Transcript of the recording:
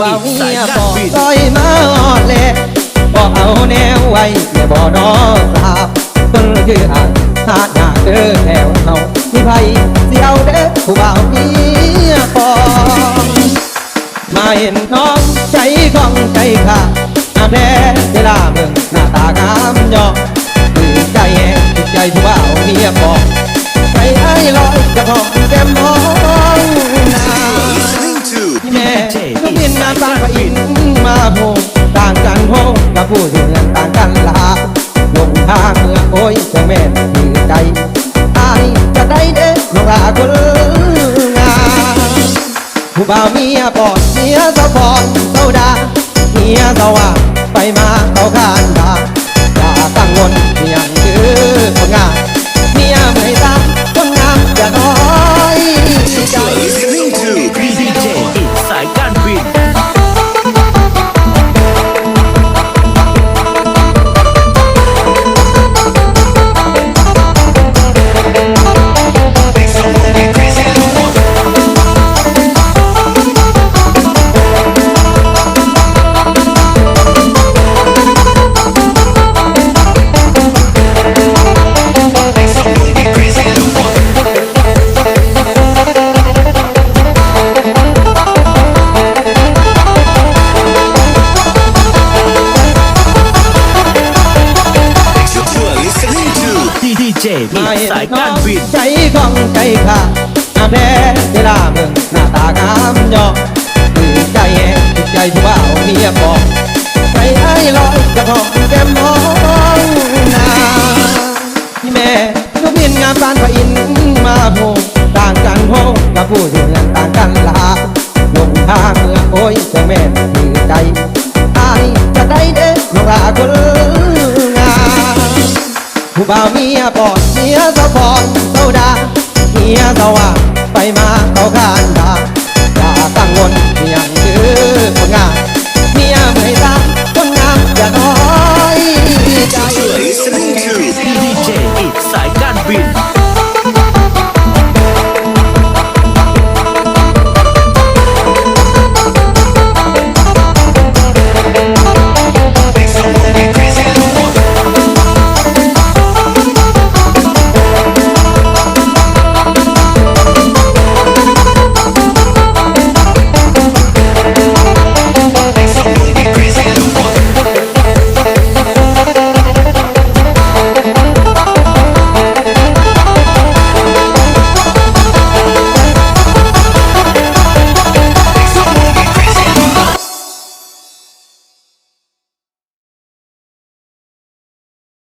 บ่าวเมีสายยการบอกบินลอยมาออดแลบอกเอาแนวไว้แม่บ่นอสาบเพิ่นคืออ่านหาหน้าเด้อแถวเฮามีไผเสียวเด้อผู้บ่าวเมียบอกมาเห็นน้องใจของใจข้าอาแท้เวลาเมืองหน้าตางามยอกตื่นใจแหงติดใจผู้บ่าวเมียบอกใจไอ้ลอยกระทอง ก็บินมาบ้านพระอินทร์มาโพงต่างกันโพงกับผู้ที่เมืองต่างกันลาลงทางเมืองโอ้ยเจ้าแม่ถือใจอายจะได้เด้น้องลาคนงามผู้บ่าวเมียปอดเมียสะพอนเจ้าดาเมียสว่างไปมาเขาขานดา เจอิมาดเห็นสายน้กาอรงบินใจของใจข้าอาแท้เวลาเมืองหน้าตางามยอกตื่นใจแหงติดใจผู้บ่าวเมียบอกใจไอ้ลอยกระทองแก้มน้องนาพี่แม่ลูกบินงามบ้านพระอินทร์มาโพงต่างกันโพงกับผู้ที่เมือ บ่าวเมียปอดเมียสะพอนเศร้าดาเมียสว่างไปมาเขาขานดาอย่าตั้งวนอย่างคือคนงาน